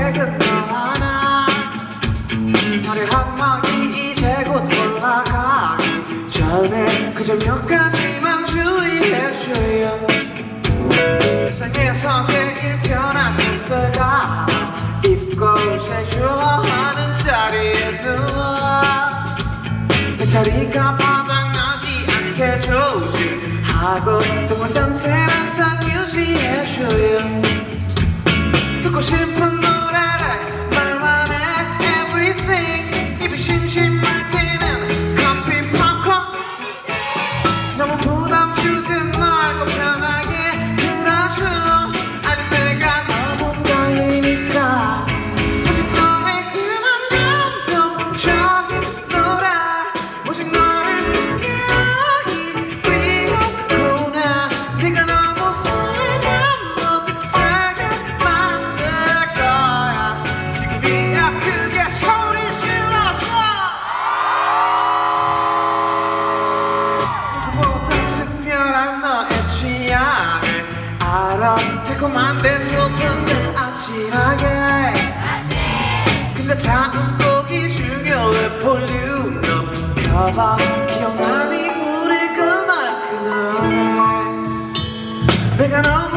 계획은 너 하나. 너의 한마디 이제 곧 올라가기 전에 그저 몇 가지만 주의해줘요 세상에서 제일 편한 햇살가 입고 제 좋아하는 자리에 누워. 내 자리가 바닥나지 않게 조심하고 동물 상태는 항상 유지해줘요 듣고 싶은 노래를 달콤한데 소품은 아찔하게. 근데 다음 곡이 중요해 볼륨 높여봐. 기억나니 우리 그날 그날. 내가 너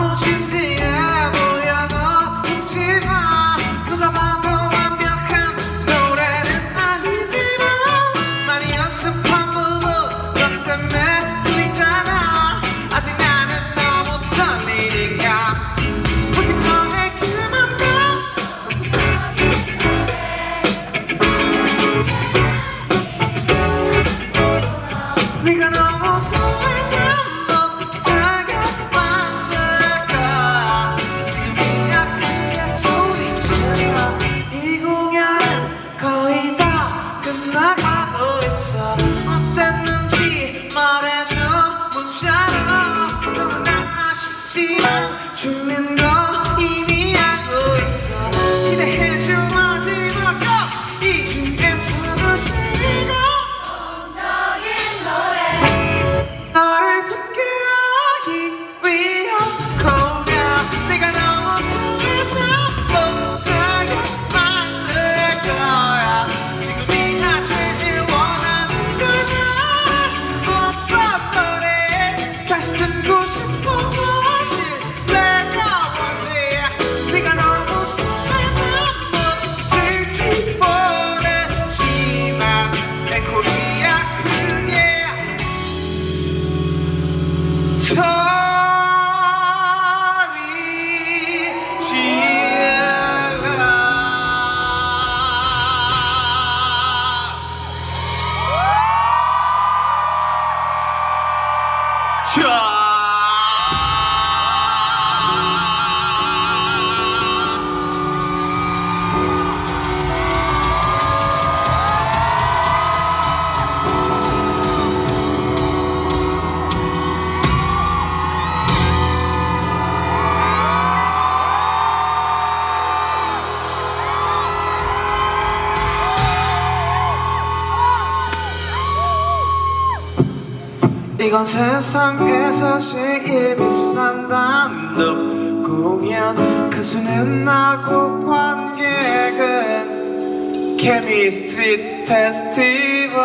아쉽지 shot. 이건 세상에서 제일 비싼 단독 공연. 가수는 나고 관객은 케미스트리 페스티벌